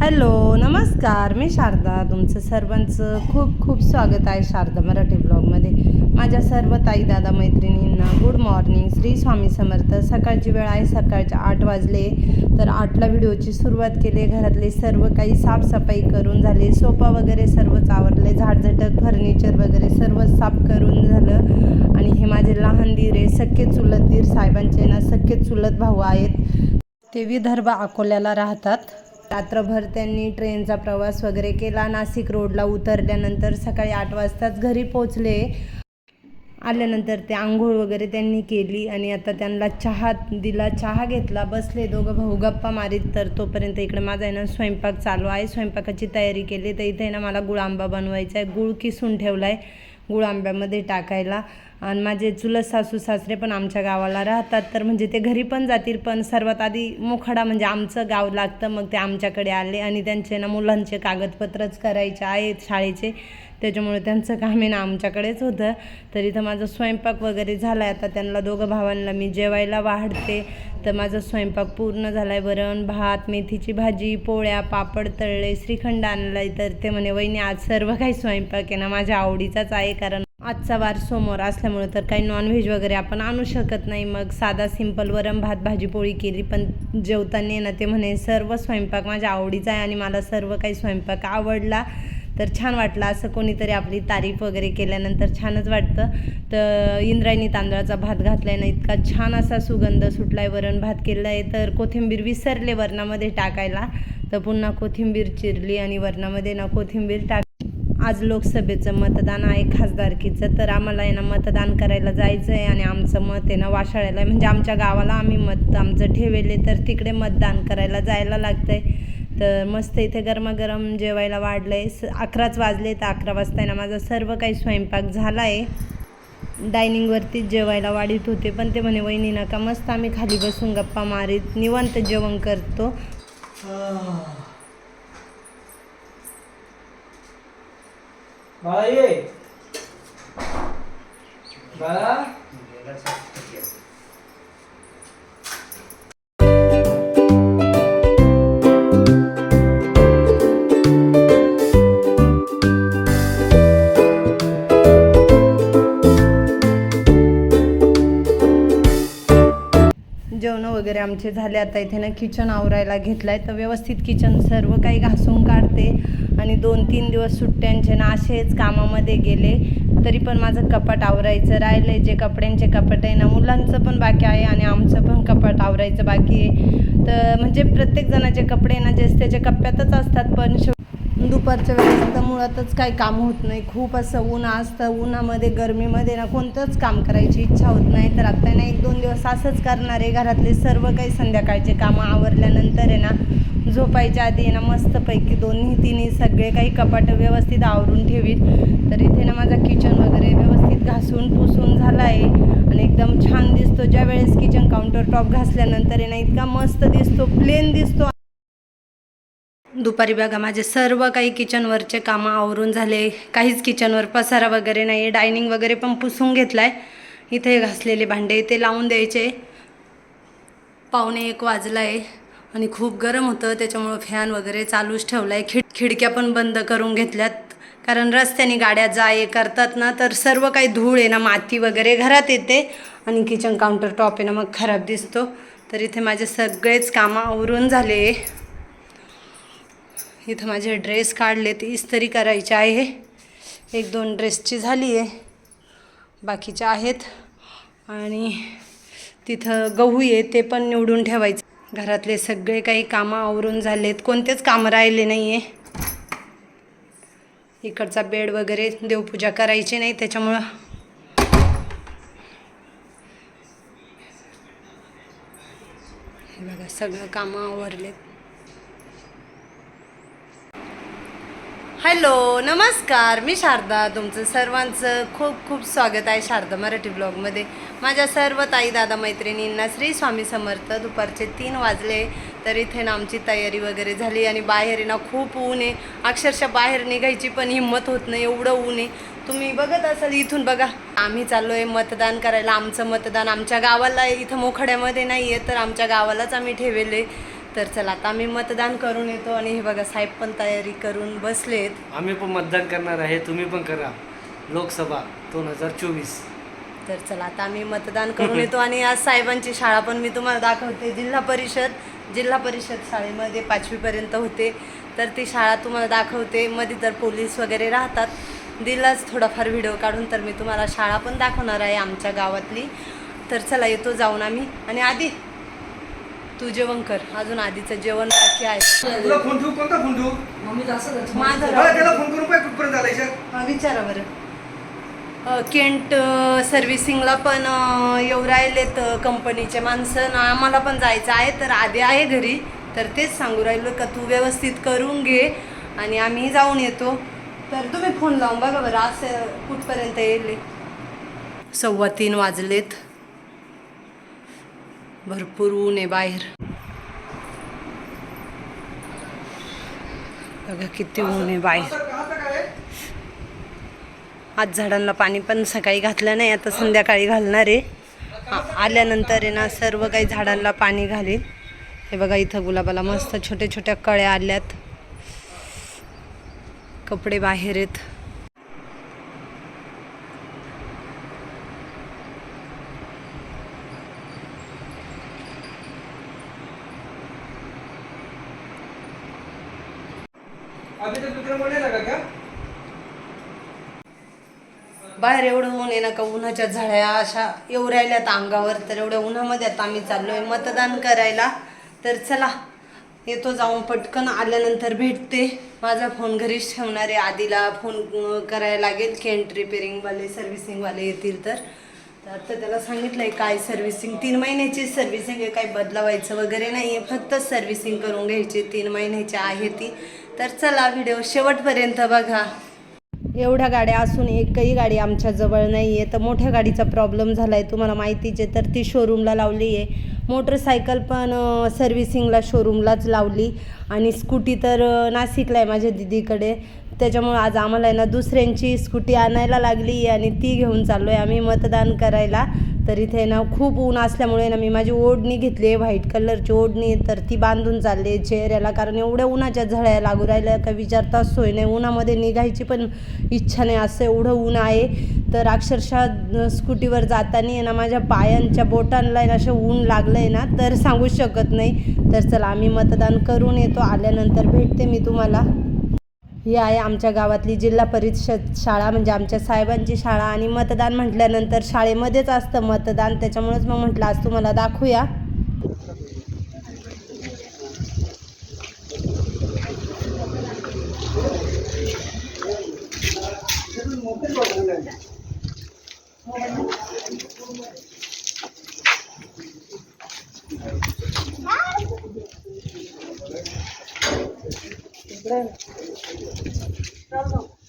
Hello नमस्कार. मी शारदा तुमचं सर्वांचं खूप खूप स्वागत आहे शारदा मराठी ब्लॉगमध्ये. माझ्या सर्व ताई दादा मैत्रिणींना गुड मॉर्निंग श्री स्वामी समर्थ. सकाळची वेळ आहे सकाळच्या आठ वाजले. तर आठला व्हिडिओची सुरुवात केली. घरातले सर्व काही साफसफाई करून झाले. सोफा वगैरे सर्वच आवरले. झाडझटक फर्निचर वगैरे सर्व साफ करून झालं. आणि हे माझे लहान दीर आहे. सख्खे चुलत दीर साहेबांचे ना सख्खे चुलत भाऊ आहेत. ते विदर्भ अकोल्याला राहतात. रात्रभर त्यांनी ट्रेनचा प्रवास वगैरे केला. नाशिक रोडला उतरल्यानंतर सकाळी आठ वाजताच घरी पोचले आल्यानंतर ते आंघोळ वगैरे त्यांनी केली आणि आता त्यांना चहा दिला चहा घेतला. बसले दोघं भाऊ गप्पा मारीत. तर तोपर्यंत इकडे माझा आहे ना स्वयंपाक चालू आहे. स्वयंपाकाची तयारी केली. तर इथे ना मला गुळ आंबा बनवायचा आहे. गुळ किसून ठेवला आहे गुळ आंब्यामध्ये टाकायला. आणि माझे चुलत सासू सासरे पण आमच्या गावाला राहतात. तर म्हणजे ते घरी पण जातील पण सर्वात आधी मोखाडा म्हणजे आमचं गाव लागतं. मग ते आमच्याकडे आले आणि त्यांचे ना मुलांचे कागदपत्रच करायचे आहेत शाळेचे. त्याच्यामुळे त्यांचं काम आहे ना आमच्याकडेच होतं. तर इथं माझा स्वयंपाक वगैरे झाला आहे आता त्यांना दोघं भावांना मी जेवायला वाढते. तर माझा स्वयंपाक पूर्ण झाला आहे वरण भात मेथीची भाजी पोळ्या पापड तळले श्रीखंड आणलाय. तर ते म्हणे वहिनी आज सर्व काही स्वयंपाक आहे ना. माझ्या आवडीचाच आहे कारण आजचा वार सोमवार असल्यामुळे तर काही नॉनव्हेज वगैरे आपण आणू शकत नाही. मग साधा सिंपल वरण भात भाजी पोळी केली पण जेवताना ना ते म्हणे सर्व स्वयंपाक माझ्या आवडीचा आहे आणि मला सर्व काही स्वयंपाक आवडला. तर छान वाटलं असं कोणीतरी आपली तारीफ वगैरे केल्यानंतर छानच वाटतं. तर इंद्रायणी तांदळाचा भात घातला आहे ना इतका छान असा सुगंध सुटला आहे वरण भात केला आहे तर कोथिंबीर विसरले वरणामध्ये टाकायला. तर पुन्हा कोथिंबीर चिरली आणि वरणामध्ये ना कोथिंबीर टाक आज लोकसभेचं मतदान आहे खासदारकीचं. तर आम्हाला आहे ना मतदान करायला जायचं आहे आणि आमचं मत आहे ना वाशाळ्याला आहे. म्हणजे आमच्या गावाला आम्ही मत आमचं ठेवले तर तिकडे मतदान करायला जायला लागतं आहे तर मस्त इथे गरमागरम जेवायला वाढलं आहे स अकराच वाजले तर अकरा वाजता ना माझा सर्व काही स्वयंपाक झाला आहे डायनिंगवरतीच जेवायला वाढीत होते पण ते म्हणे वहिनी नका मस्त आम्ही खाली बसून गप्पा मारीत निवंत जेवण करतो. બાળા એ वगैरे आमचे झाले. आता इथे ना किचन आवरायला घेतलं आहे तर व्यवस्थित किचन सर्व काही घासून काढते. आणि दोन तीन दिवस सुट्ट्यांचे ना असेच कामामध्ये गेले. तरी पण माझं कपाट आवरायचं राहिलं आहे जे कपड्यांचे कपाट आहे ना मुलांचं पण बाकी आहे आणि आमचं पण कपाट आवरायचं बाकी आहे. तर म्हणजे प्रत्येक जणाचे कपडे ना जे त्याच्या कप्प्यातच असतात. पण शेव दुपारच्या वेळेस तर मुळातच काही काम होत नाही. खूप असं ऊन असतं. उन्हामध्ये गरमीमध्ये ना कोणतंच काम करायची इच्छा होत नाही. तर आता ना एक दोन दिवस असंच करणार आहे. घरातले सर्व काही संध्याकाळचे कामं आवरल्यानंतर आहे ना झोपायच्या आधी आहे ना मस्तपैकी दोन्ही तिन्ही सगळे काही कपाट व्यवस्थित आवरून ठेवीत. तर इथे ना माझा किचन वगैरे व्यवस्थित घासून पुसून झाला आहे आणि एकदम छान दिसतो. ज्या वेळेस किचन काउंटर टॉप घासल्यानंतर आहे ना इतका मस्त दिसतो. प्लेन दिसतो. दुपारी बघा माझे सर्व काही किचनवरचे कामं आवरून झाले. काहीच किचनवर पसारा वगैरे नाही. डायनिंग वगैरे पण पुसून घेतला आहे इथे घासलेले भांडे ते लावून द्यायचे. पावणे एक वाजला आहे आणि खूप गरम होतं. त्याच्यामुळं फॅन वगैरे चालूच ठेवला आहे खिड खिडक्या पण बंद करून घेतल्यात. कारण रस्त्याने गाड्या जा ये करतात ना तर सर्व काही धूळ आहे ना माती वगैरे घरात येते. आणि किचन काउंटर टॉप आहे ना मग खराब दिसतो. तर इथे माझे सगळेच कामं आवरून झाले. इथं माझे ड्रेस काढले ते इस्त्री करायचे आहे. एक दोन ड्रेसची झाली आहे. बाकीच्या आहेत. आणि तिथं गहू आहे ते पण निवडून ठेवायचं. घरातले सगळे काही कामं आवरून झालेत. कोणतेच कामं राहिले नाही आहे इकडचा बेड वगैरे देवपूजा करायची नाही त्याच्यामुळं. हे बघा सगळं कामं आवरलेत. हॅलो नमस्कार. मी शारदा तुमचं सर्वांचं खूप खूप स्वागत आहे शारदा मराठी ब्लॉगमध्ये. माझ्या सर्व ताई दादा मैत्रिणींना श्री स्वामी समर्थ. दुपारचे तीन वाजले तर इथे ना आमची तयारी वगैरे झाली आणि बाहेर ना खूप ऊन आहे. अक्षरशः बाहेर निघायची पण हिंमत होत नाही एवढं ऊन आहे. तुम्ही बघत असाल इथून बघा. आम्ही चाललो आहे मतदान करायला. आमचं मतदान आमच्या गावाला इथं मोखड्यामध्ये नाही आहे तर आमच्या गावालाच आम्ही ठेवले तर चला आता आम्ही मतदान करून येतो आणि हे बघा साहेब पण तयारी करून बसलेत. आम्ही पण मतदान करणार आहे तुम्ही पण करा. लोकसभा दोन हजार चोवीस. तर चला आता आम्ही मतदान करून येतो आणि आज साहेबांची शाळा पण मी तुम्हाला दाखवते. जिल्हा परिषद जिल्हा परिषद शाळेमध्ये पाचवीपर्यंत होते. तर ती शाळा तुम्हाला दाखवते. मध्ये तर पोलीस वगैरे राहतात. दिलाच थोडाफार व्हिडिओ काढून तर मी तुम्हाला शाळा पण दाखवणार आहे आमच्या गावातली. तर चला येतो जाऊन आम्ही. आणि आधी तू जेवण कर. अजून आधीचं जेवण बाकी आहे. तुला फोन ठेवू? कोणता फोन ठेवू? माझं मला राहू त्याला. फोन करून पाय कुठपर्यंत हा, विचारा बरं. केंट सर्व्हिसिंगला पण अ, येऊ राहिलेत अ, कंपनीचे माणसं. ना आम्हाला पण जायचं आहे तर आधी आहे घरी. तर तेच सांगू राहिलो का तू व्यवस्थित करून घे आणि आम्ही जाऊन येतो. तर तुम्ही फोन लावून बघा बरं असं कुठपर्यंत येईल. सव्वा तीन वाजलेत. भरपूर ऊन आहे बाहेर. बघा किती ऊन आहे बाहेर. आज झाडांना पाणी पण सकाळी घातलं नाही आता संध्याकाळी घालणार आहे. आल्यानंतर आहे ना सर्व काही झाडांना पाणी घालेल हे बघा इथं गुलाबाला मस्त छोट्या छोट्या कळ्या आल्यात. कपडे बाहेर आहेत अभि तक विक्रम नाही लगा का फार एवढं ऊन आहे ना का? उन्हाच्या झळ्या अशा येऊ राहिल्यात अंगावर तर एवढ्या उन्हामध्ये आता आम्ही चाललोय मतदान करायला. तर चला येतो जाऊन पटकन आल्यानंतर भेटते. माझा फोन घरीच ठेवणार आहे. आधीला फोन करायला लागेल. केंट रिपेरिंगवाले सर्व्हिसिंगवाले येतील तर. तर आता त्याला सांगितलंय काय सर्व्हिसिंग तीन महिन्याची सर्व्हिसिंग आहे. काही बदलावायचं वगैरे नाही आहे फक्त सर्व्हिसिंग करून घ्यायची. तीन महिन्याची आहे ती. तर चला व्हिडिओ शेवटपर्यंत बघा. एवढ्या गाड्या असून एकही गाडी आमच्याजवळ नाही आहे तर मोठ्या गाडीचा प्रॉब्लेम झाला आहे तुम्हाला माहितीच. आहे तर ती शोरूमला लावली आहे मोटरसायकल पण सर्व्हिसिंगला शोरूमलाच लावली. आणि स्कूटी तर नाशिकला आहे माझ्या दिदीकडे. त्याच्यामुळं आज आम्हाला आहे ना दुसऱ्यांची स्कूटी आणायला लागली आणि ती घेऊन चाललो आहे आम्ही मतदान करायला. तर इथे ना खूप ऊन असल्यामुळे ना मी माझी ओढणी घेतली आहे व्हाईट कलरची ओढणी. तर ती बांधून चालली आहे चेहऱ्याला कारण एवढ्या उन्हाच्या झळ्या लागू राहिल्या का विचारता सोय नाही. उन्हामध्ये निघायची पण इच्छा नाही असं एवढं ऊन आहे. तर अक्षरशः स्कूटीवर जाताना आहे ना माझ्या पायांच्या बोटांना ना असं ऊन लागलं आहे ना तर सांगू शकत नाही. तर चला आम्ही मतदान करून येतो. आल्यानंतर भेटते मी तुम्हाला. ही आहे आमच्या गावातली जिल्हा परिषद शाळा म्हणजे आमच्या साहेबांची शाळा. आणि मतदान म्हटल्यानंतर शाळेमध्येच असतं मतदान. त्याच्यामुळेच मग म्हटलं आज तुम्हाला दाखवूया. आम्ही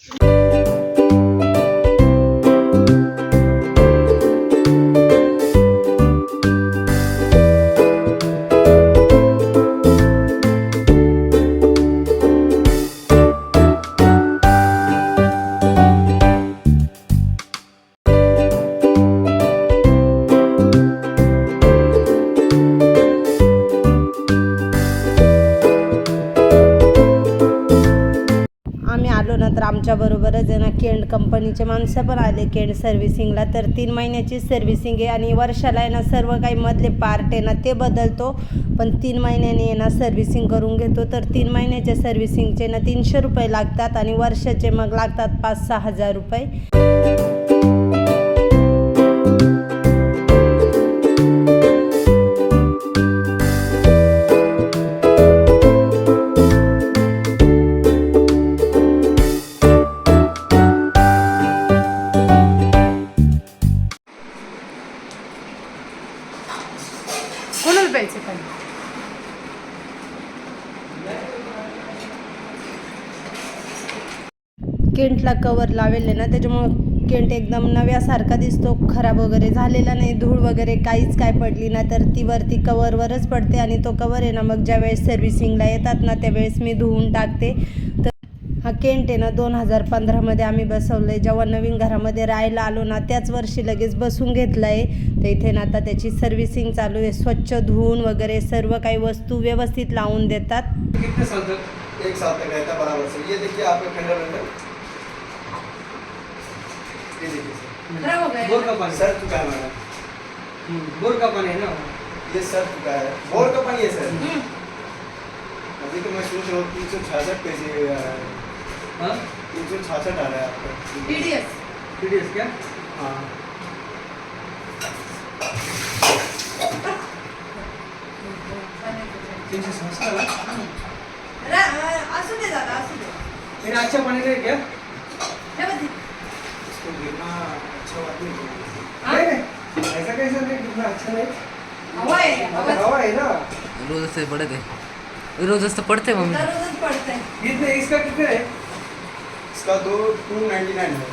आमच्याबरोबरच आहे ना केंड कंपनीचे माणसं पण आले केंड सर्व्हिसिंगला. तर तीन महिन्याची सर्व्हिसिंग आहे आणि वर्षाला आहे ना सर्व काही मधले पार्ट आहे ना ते बदलतो. पण तीन महिन्याने आहे ना सर्व्हिसिंग करून घेतो. तर तीन महिन्याच्या सर्व्हिसिंगचे ना तीनशे रुपये लागतात आणि वर्षाचे मग लागतात पाच सहा हजार रुपये. केंटला कवर लावेल ना त्याच्यामुळं केंट एकदम नव्यासारखा दिसतो. खराब वगैरे झालेला नाही धूळ वगैरे काहीच काय पडली ना तर ती वरती कवरवरच पडते आणि तो कवर आहे ना मग ज्या वेळेस सर्व्हिसिंगला येतात ना त्यावेळेस मी धुवून टाकते. तर हा केंट आहे ना दोन हजार पंधरामध्ये आम्ही बसवलं आहे जेव्हा नवीन घरामध्ये राहायला आलो ना त्याच वर्षी लगेच बसून घेतलं आहे तर इथे ना आता त्याची सर्व्हिसिंग चालू आहे. स्वच्छ धुवून वगैरे सर्व काही वस्तू व्यवस्थित लावून देतात. एक साथ रहता बराबर. से ये देखिए आपका खंडर ये देखिए सर। बोर का पानी। सर चुका है मैडम। हम्म, बोर का पानी है ना? ये सर चुका है। बोर का पानी है सर। अभी तो मैं सोच रहा हूँ तीन सौ छियासठ पैसे हाँ। तीन सौ छियासठ आ रहा है आपका। TDS क्या? हाँ। तीन सौ वाला असू दे दादा असू दे। मेरा अच्छा पानी नहीं क्या इसको गिरना अच्छा बात नहीं है। ऐसा कैसा नहीं कितना अच्छा नहीं हवा मतलब हवा है ना। रोज असते पडत आहे रोज असतं पडते मम्मी? दररोजच पडतंय कितने इसका कितने है? इसका दो टू नाइन्टी नाइन है।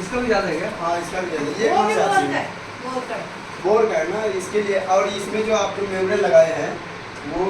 इसका भी ज़्यादा है क्या? हाँ इसका भी ज़्यादा ये वो कौन भी सा बोर का है है, बोर का है. बोर का है ना इसके लिए और इसमें जो आपने मेमोरियल लगाए हैं वो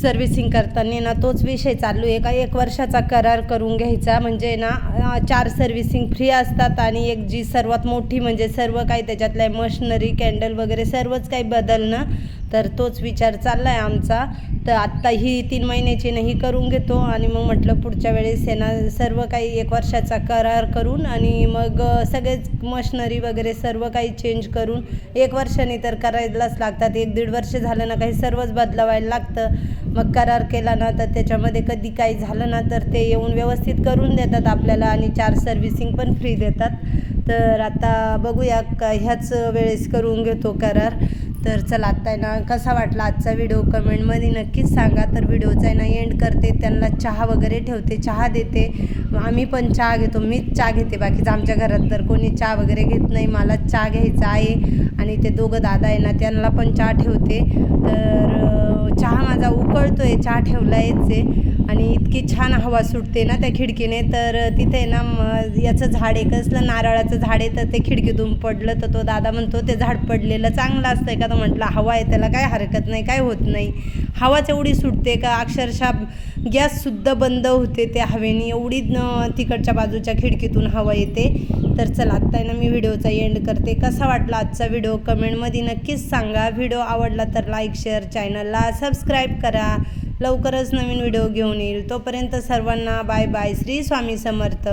सर्व्हिसिंग करताना ना तोच विषय चालू आहे. का एक वर्षाचा करार करून घ्यायचा. म्हणजे ना चार सर्व्हिसिंग फ्री असतात आणि एक जी सर्वात मोठी म्हणजे सर्व काही त्याच्यातल्या मशनरी कॅन्डल वगैरे सर्वच काही बदलणं तर तोच विचार चालला आहे आमचा. तर आत्ता ही तीन महिन्याची नाही करून घेतो आणि मग म्हटलं पुढच्या वेळेस आहे ना सर्व काही एक वर्षाचा करार करून आणि मग सगळेच मशनरी वगैरे सर्व काही चेंज करून एक वर्षाने तर करायलाच लागतात. एक दीड वर्ष झालं ना काही सर्वच बदलवायला लागतं. मग करार केला ना तर त्याच्यामध्ये कधी काही झालं ना तर ते येऊन व्यवस्थित करून देतात आपल्याला आणि चार सर्व्हिसिंग पण फ्री देतात. तर आता बघूया का ह्याच वेळेस करून घेतो करार. तर चला आत्ता आहे ना कसा वाटला आजचा व्हिडिओ कमेंटमध्ये नक्कीच सांगा. तर व्हिडिओचा आहे ना एंड करते. त्यांना चहा वगैरे ठेवते चहा देते. आम्ही पण चहा घेतो मीच चहा घेते. बाकीचं आमच्या घरात तर कोणी चहा वगैरे घेत नाही. मला चहा घ्यायचा आहे आणि ते दोघं दादा आहे ना त्यांना पण चहा ठेवते. तर चहा माझा उकळतो आहे चहा ठेवला आहे आणि इतकी छान हवा सुटते ना त्या खिडकीने. तर तिथे ना म- याचं झाड आहे कसलं नारळाचं झाड आहे तर ते खिडकीतून पडलं तर तो दादा म्हणतो ते झाड पडलेलं चांगलं असतंय का? तर म्हटलं हवा आहे त्याला काय हरकत नाही काय होत नाही. हवाच एवढी सुटते का? अक्षरशः गॅससुद्धा बंद होते त्या हवेने. एवढी न तिकडच्या बाजूच्या खिडकीतून हवा येते. तर चला आत्ता आहे ना मी व्हिडिओचा एंड करते. कसा वाटला आजचा व्हिडिओ? कमेंटमध्ये नक्कीच सांगा. व्हिडिओ आवडला तर लाईक शेअर चॅनलला सबस्क्राईब करा. लवकरच नवीन व्हिडिओ घेऊन येईल. तोपर्यंत सर्वांना बाय बाय श्री स्वामी समर्थ.